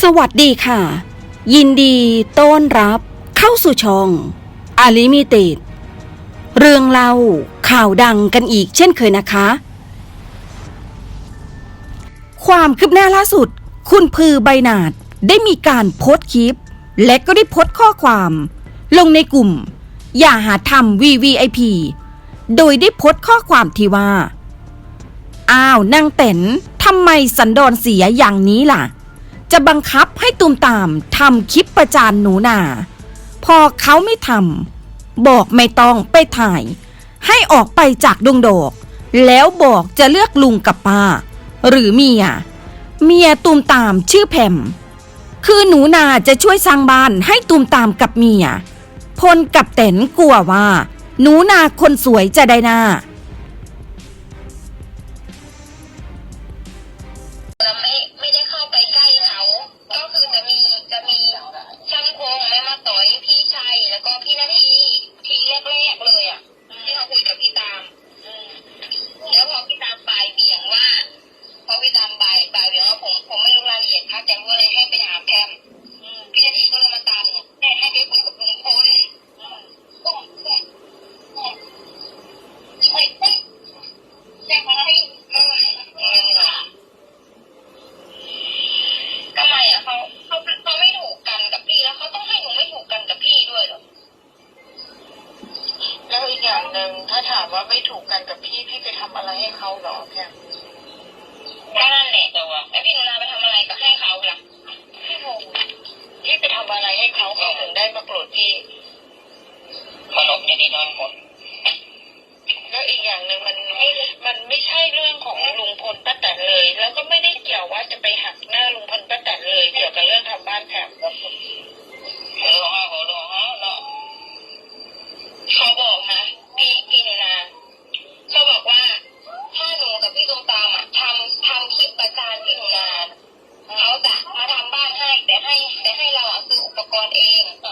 สวัสดีค่ะ ยินดีต้อนรับเข้าสู่ช่องอาลิมิเต็ดเรื่องเล่าข่าวดังกันอีกเช่นเคยนะคะ ความคืบหน้าล่าสุด คุณพือใบนาดได้มีการโพสต์คลิป และก็ได้โพสต์ข้อความ ลงในกลุ่ม อย่าหาทำ VVIP โดยได้โพสต์ข้อความที่ว่า อ้าวนางเต๋นทำไมสันดอนเสียอย่างนี้ล่ะ จะบังคับให้ตูมตามทำคลิปประจานหนูนา พอเขาไม่ทำบอกไม่ต้องไปถ่าย ให้ออกไปจากดงดอก แล้วบอกจะเลือกลุงกับป้า หรือเมีย เมียตูมตามชื่อแพมคือหนูนาจะช่วยสร้างบ้านให้ตูมตามกับเมียพลกับเต๋นกลัวว่า หนูนาคนสวยจะได้หน้า ถ้าถามว่าไม่ถูกกันกับพี่พี่ไปทำอะไรให้เขาเหรอแพมก็นั่นแหละแต่ว่าแล้วพี่หนูนาไปทำอะไรกับให้เขาล่ะพี่งงพี่ไปทำอะไรให้เขาเขาถึงได้มาโกรธพี่ขนมจะดีนอนหมดแล้วอีกอย่างหนึ่งมันมันไม่ใช่เรื่องของลุงพลป้าแตนเลย แล้วก็ไม่ได้เกี่ยวว่าจะไปหักหน้าลุงพลป้าแตนเลย เกี่ยวกับเรื่องทำบ้านแพม ซื้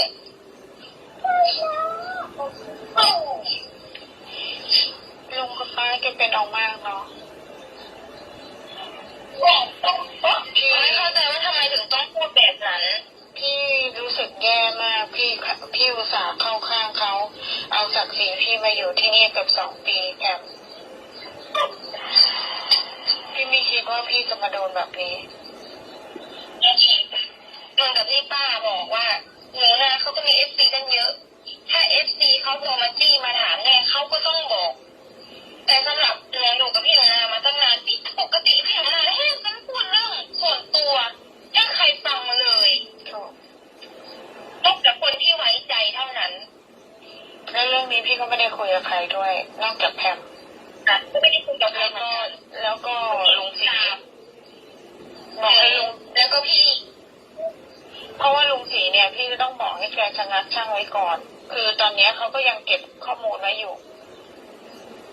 ละลุงกับป้าแกเป็นออกมากเนาะพี่ไม่เข้าใจว่าทำไมถึงต้องพูดแบบนั้น พี่รู้สึกแย่มากพี่พี่อุตส่าห์เข้าข้างเขา เอาศักดิ์ศรีพี่มาอยู่ที่นี่เกือบสองปีแพมพี่ไม่คิดว่าพี่จะมาโดนแบบนี้ เหมือนกับที่ป้าบอกว่าหนูนา เขาก็มีเอฟซีตั้งเยอะ ถ้าเอฟซีเขาโทรมาจี้มาถามเนี่ยเขาก็ต้องบอก แต่สำหรับหนูอยู่กับพี่หนูนามาตั้งนานพี่ปกติพี่หนูนาแค่ฉันพูดเรื่องส่วนตัวให้ใครฟังเลยนอกจากคนที่ไว้ใจเท่านั้น เรื่องนี้พี่ก็ไม่ได้คุยกับใครด้วย นอกจากแพม อะก็ไม่ได้คุยกับใคร แล้ว เหมื ก็ อนกัน แล้วก็ลุงศรี ตาม บอกให้ลุง แล้วก็พี่ เพราะว่าลุงศรีเนี่ย พี่จะต้องบอ กให้แกชะงักช่างไว้ก่อน คือตอนนี้เขาก็ยังเก็บข้อมูลไว้อยู่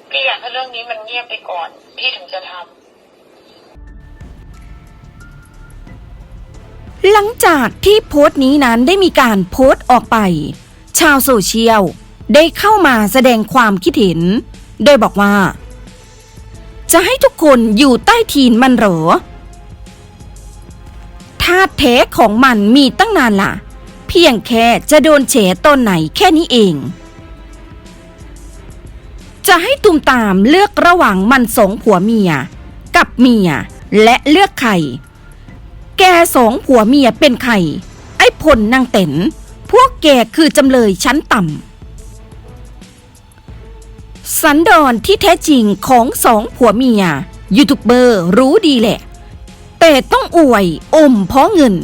พี่อยากให้เรื่องนี้มันเงียบไปก่อน พี่ถึงจะทำหลังจากที่โพสต์นี้นั้นได้มีการโพสต์ออกไป ชาวโซเชียลได้เข้ามาแสดงความคิดเห็น โดยบอกว่า จะให้ทุกคนอยู่ใต้ทีนมันเหรอท่าแท้ของมันมีตั้งนานล่ะ พียงแค่จะโดนเฉตอนไหนแค่นี้เอง จะให้ตุมตามเลือกระหว่างมันสองผัวเมีย กับเมียและเลือกใครแกสองผัวเมียเป็นใครไอ้พลนางเต็นพวกแกคือจำเลยชั้นต่ำสันดอนที่แท้จริงของสองผัวเมียยูทูบเบอร์รู้ดีแหละ แต่ต้องอวยอมเพราะเงิน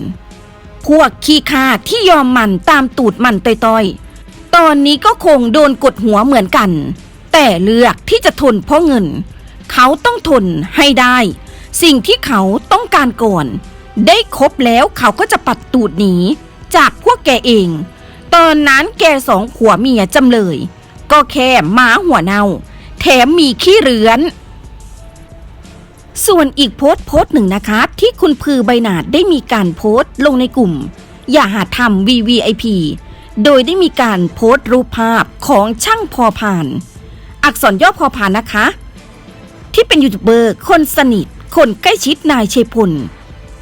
พวกขี้ข้าที่ยอมมันตามตูดมันต้อยๆ ตอนนี้ก็คงโดนกดหัวเหมือนกัน แต่เลือกที่จะทนเพราะเงิน เขาต้องทนให้ได้ สิ่งที่เขาต้องการก่อน ได้ครบแล้วเขาก็จะปัดตูดหนีจากพวกแกเอง ตอนนั้นแกสองขัวเมียจำเลย ก็แค่หมาหัวเน่า แถมมีขี้เรือน ส่วนอีกโพสต์โพสต์หนึ่งนะคะ ที่คุณพือใบหนาดได้มีการโพสต์ลงในกลุ่ม อย่าหาทำ VVIP โดยได้มีการโพสต์รูปภาพของช่างพอพาน อักษรย่อพอพานนะคะ ที่เป็นยูทูบเบอร์คนสนิท คนใกล้ชิดนายเชยพล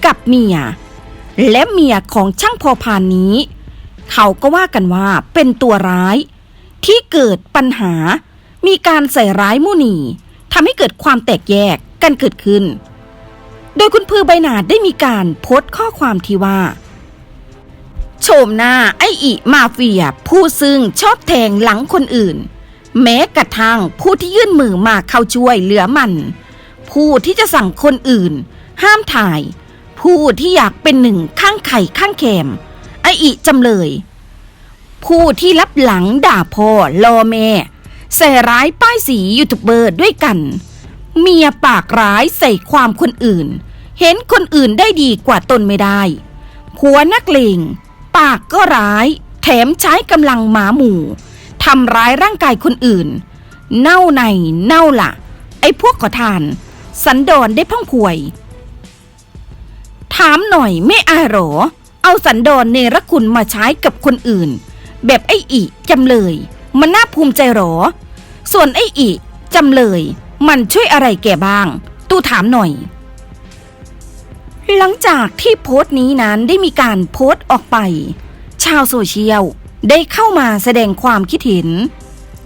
กับเมีย และเมียของช่างพอพานนี้ เขาก็ว่ากันว่าเป็นตัวร้าย ที่เกิดปัญหา มีการใส่ร้ายมุนีทำให้เกิดความแตกแยก กันเกิดขึ้น โดยคุณพือใบหนาดได้มีการโพสต์ข้อความที่ว่า โฉมหน้าไออิมาเฟีย ผู้ซึ่งชอบแทงหลังคนอื่น แม้กระทั่งผู้ที่ยื่นมือมาเข้าช่วยเหลือมัน ผู้ที่จะสั่งคนอื่น ห้ามถ่าย ผู้ที่อยากเป็นหนึ่งข้างไข่ข้างแคมไออิจำเลย ผู้ที่รับหลังด่าพ่อลอแม่ใส่ร้ายป้ายสียูทูบเบอร์ด้วยกัน เมียปากร้ายใส่ความคนอื่น เห็นคนอื่นได้ดีกว่าตนไม่ได้ผัวนักเลงปากก็ร้าย แถมใช้กำลังหมาหมู่ทำร้ายร่างกายคนอื่น เน่าในเน่าละไอ้พวกขอทาน สันดอนได้พ่องพวย ถามหน่อยไม่อายหรอ เอาสันดอนเนรคุณมาใช้กับคนอื่น แบบไอ้อีจำเลย มันน่าภูมิใจหรอ ส่วนไอ้อีจำเลย มันช่วยอะไรแกบ้าง ตู้ถามหน่อย หลังจากที่โพสต์นี้นั้นได้มีการโพสต์ออกไป ชาวโซเชียลได้เข้ามาแสดงความคิดเห็น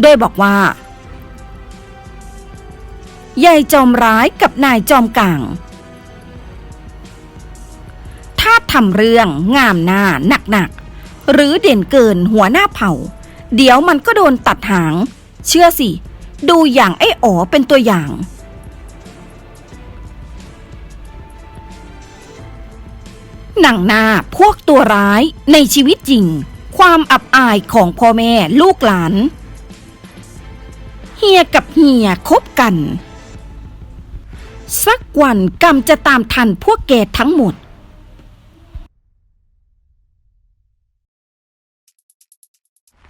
โดยบอกว่ายายจอมร้ายกับนายจอมกลาง ถ้าทำเรื่องงามหน้าหนักๆหรือเด่นเกินหัวหน้าเผ่า เดี๋ยวมันก็โดนตัดหาง เชื่อสิ ดูอย่างไอ้อ๋อเป็นตัวอย่าง หนังหน้าพวกตัวร้ายในชีวิตจริง ความอับอายของพ่อแม่ลูกหลาน เฮียกับเฮียคบกัน สักวันกรรมจะตามทันพวกแกทั้งหมด